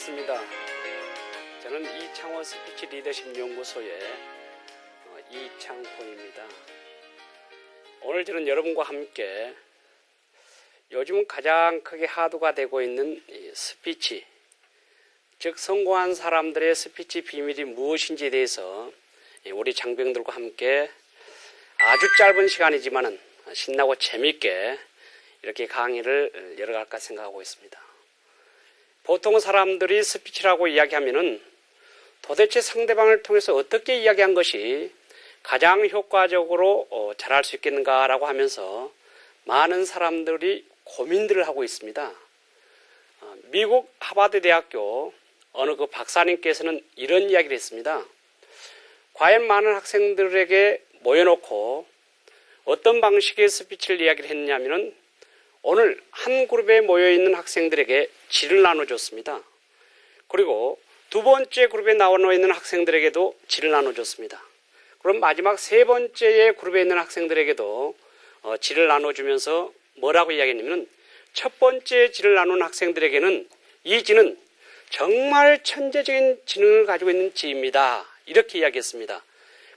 반갑습니다. 저는 이창호 스피치 리더십 연구소의 어, 이창호입니다. 오늘 저는 여러분과 함께 요즘 가장 크게 하도가 되고 있는 이 스피치, 즉 성공한 사람들의 스피치 비밀이 무엇인지에 대해서 우리 장병들과 함께 아주 짧은 시간이지만은 신나고 재밌게 이렇게 강의를 열어갈까 생각하고 있습니다. 보통 사람들이 스피치라고 이야기하면은 도대체 상대방을 통해서 어떻게 이야기한 것이 가장 효과적으로 어, 잘할 수 있겠는가라고 하면서 많은 사람들이 고민들을 하고 있습니다. 어, 미국 하버드 대학교 어느 그 박사님께서는 이런 이야기를 했습니다. 과연 많은 학생들에게 모여놓고 어떤 방식의 스피치를 이야기를 했냐면은 오늘 한 그룹에 모여 있는 학생들에게 질을 나눠줬습니다. 그리고 두 번째 그룹에 나와 있는 학생들에게도 질을 나눠줬습니다. 그럼 마지막 세 번째의 그룹에 있는 학생들에게도 어, 질을 나눠주면서 뭐라고 이야기했냐면 첫 번째 질을 나눈 학생들에게는 이 지는 정말 천재적인 지능을 가지고 있는 지입니다. 이렇게 이야기했습니다.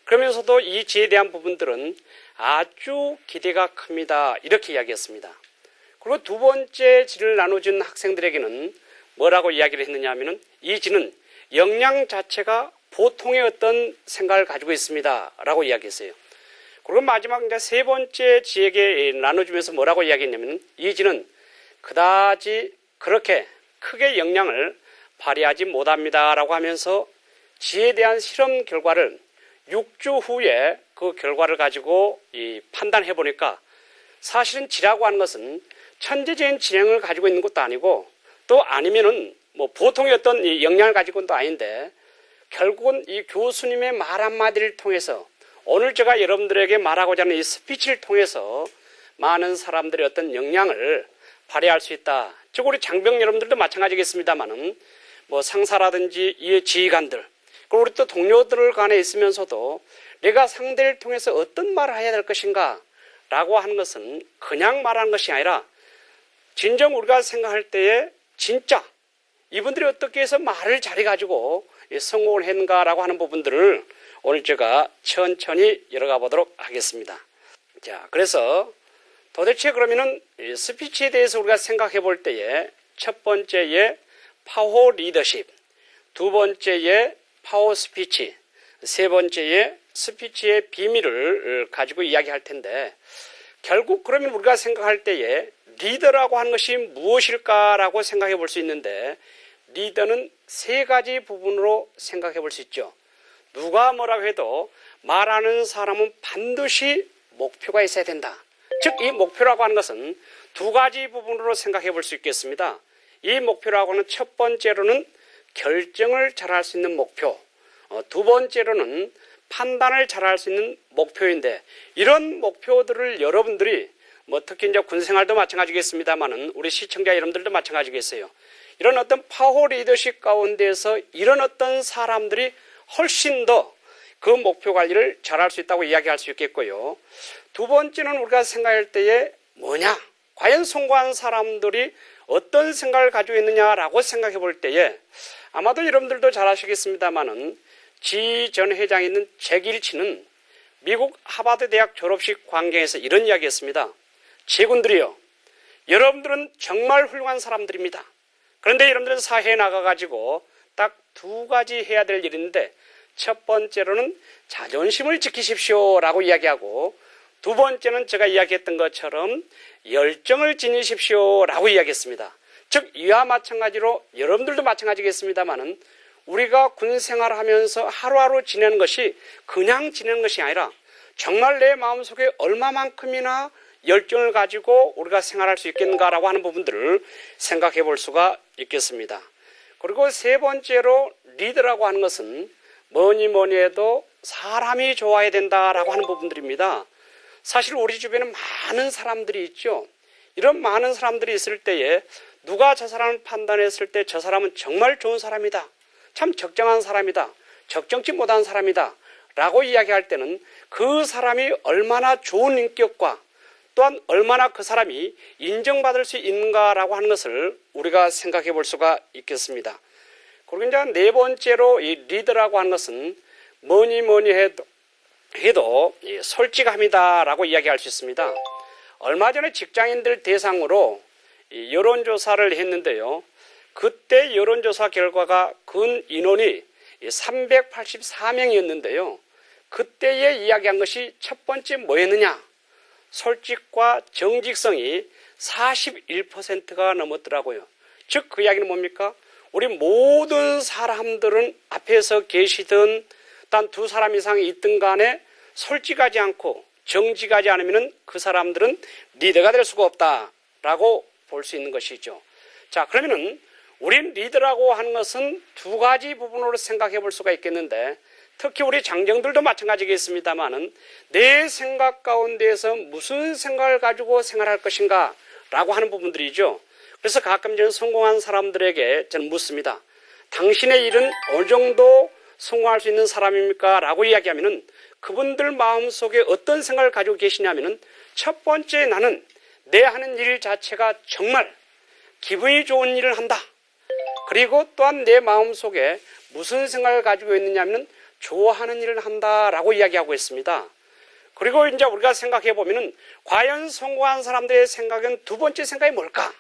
그러면서도 이 지에 대한 부분들은 아주 기대가 큽니다. 이렇게 이야기했습니다. 그리고 두 번째 지를 나눠준 학생들에게는 뭐라고 이야기를 했느냐 하면은 이 지는 역량 자체가 보통의 어떤 생각을 가지고 있습니다. 라고 이야기했어요. 그리고 마지막 이제 세 번째 지에게 나눠주면서 뭐라고 이야기했냐면 이 지는 그다지 그렇게 크게 역량을 발휘하지 못합니다. 라고 하면서 지에 대한 실험 결과를 6주 후에 그 결과를 가지고 이 판단해 보니까 사실은 지라고 하는 것은 천재적인 지능을 가지고 있는 것도 아니고 또 아니면은 뭐 보통의 어떤 이 역량을 가지고 있는 것도 아닌데 결국은 이 교수님의 말 한마디를 통해서 오늘 제가 여러분들에게 말하고자 하는 이 스피치를 통해서 많은 사람들의 어떤 역량을 발휘할 수 있다. 즉 우리 장병 여러분들도 마찬가지겠습니다만은 뭐 상사라든지 이 지휘관들 그리고 우리 또 동료들 간에 있으면서도 내가 상대를 통해서 어떤 말을 해야 될 것인가 라고 하는 것은 그냥 말하는 것이 아니라 진정 우리가 생각할 때에 진짜 이분들이 어떻게 해서 말을 잘해가지고 성공을 했는가라고 하는 부분들을 오늘 제가 천천히 열어가 보도록 하겠습니다. 자, 그래서 도대체 그러면은 스피치에 대해서 우리가 생각해 볼 때에 첫 번째에 파워 리더십, 두 번째에 파워 스피치, 세 번째에 스피치의 비밀을 가지고 이야기할 텐데 결국 그러면 우리가 생각할 때에 리더라고 하는 것이 무엇일까라고 생각해 볼 수 있는데 리더는 세 가지 부분으로 생각해 볼 수 있죠. 누가 뭐라고 해도 말하는 사람은 반드시 목표가 있어야 된다. 즉, 이 목표라고 하는 것은 두 가지 부분으로 생각해 볼 수 있겠습니다. 이 목표라고는 첫 번째로는 결정을 잘할 수 있는 목표, 어, 두 번째로는 판단을 잘할 수 있는 목표인데 이런 목표들을 여러분들이 뭐 특히 이제 군 생활도 마찬가지겠습니다만은 우리 시청자 여러분들도 마찬가지겠어요. 이런 어떤 파워 리더십 가운데서 이런 어떤 사람들이 훨씬 더 그 목표 관리를 잘할 수 있다고 이야기할 수 있겠고요. 두 번째는 우리가 생각할 때에 뭐냐? 과연 성공한 사람들이 어떤 생각을 가지고 있느냐라고 생각해 볼 때에 아마도 여러분들도 잘 아시겠습니다만은 지 전 회장이 있는 잭일치는 미국 하버드 대학 졸업식 광경에서 이런 이야기 했습니다. 제군들이요. 여러분들은 정말 훌륭한 사람들입니다. 그런데 여러분들은 사회에 나가가지고 딱 두 가지 해야 될 있는데 첫 번째로는 자존심을 지키십시오 라고 이야기하고 두 번째는 제가 이야기했던 것처럼 열정을 지니십시오 라고 이야기했습니다. 즉 이와 마찬가지로 여러분들도 마찬가지겠습니다만은 우리가 군 생활을 하면서 하루하루 지내는 것이 그냥 지내는 것이 아니라 정말 내 마음속에 얼마만큼이나 열정을 가지고 우리가 생활할 수 있겠는가라고 하는 부분들을 생각해 볼 수가 있겠습니다. 그리고 세 번째로 리더라고 하는 것은 뭐니 뭐니 해도 사람이 좋아야 된다라고 하는 부분들입니다. 사실 우리 주변에 많은 사람들이 있죠. 이런 많은 사람들이 있을 때에 누가 저 사람을 판단했을 때 저 사람은 정말 좋은 사람이다. 참 적정한 사람이다. 적정치 못한 사람이다. 라고 이야기할 때는 그 사람이 얼마나 좋은 인격과 또한 얼마나 그 사람이 인정받을 수 있는가라고 하는 것을 우리가 생각해 볼 수가 있겠습니다. 그리고 이제 네 번째로 이 리더라고 하는 것은 뭐니 뭐니 해도 해도 이 솔직함이다라고 이야기할 수 있습니다. 얼마 전에 직장인들 대상으로 이 여론조사를 했는데요. 그때 여론조사 결과가 근 인원이 384명이었는데요. 그때에 이야기한 것이 첫 번째 뭐였느냐? 솔직과 정직성이 41%가 넘었더라고요. 즉, 그 이야기는 뭡니까? 우리 모든 사람들은 앞에서 계시든 단 두 사람 이상이 있든 간에 솔직하지 않고 정직하지 않으면 그 사람들은 리더가 될 수가 없다라고 볼 수 있는 것이죠. 자, 그러면은 우린 리더라고 하는 것은 두 가지 부분으로 생각해 볼 수가 있겠는데 특히 우리 장정들도 마찬가지겠습니다만은 내 생각 가운데에서 무슨 생각을 가지고 생활할 것인가 라고 하는 부분들이죠. 그래서 가끔 저는 성공한 사람들에게 저는 묻습니다. 당신의 일은 어느 정도 성공할 수 있는 사람입니까? 라고 이야기하면은 그분들 마음 속에 어떤 생각을 가지고 계시냐면은 첫 번째 나는 내 하는 일 자체가 정말 기분이 좋은 일을 한다. 그리고 또한 내 마음 속에 무슨 생각을 가지고 있느냐면 좋아하는 일을 한다라고 이야기하고 있습니다. 그리고 이제 우리가 생각해 보면은 과연 성공한 사람들의 생각은 두 번째 생각이 뭘까?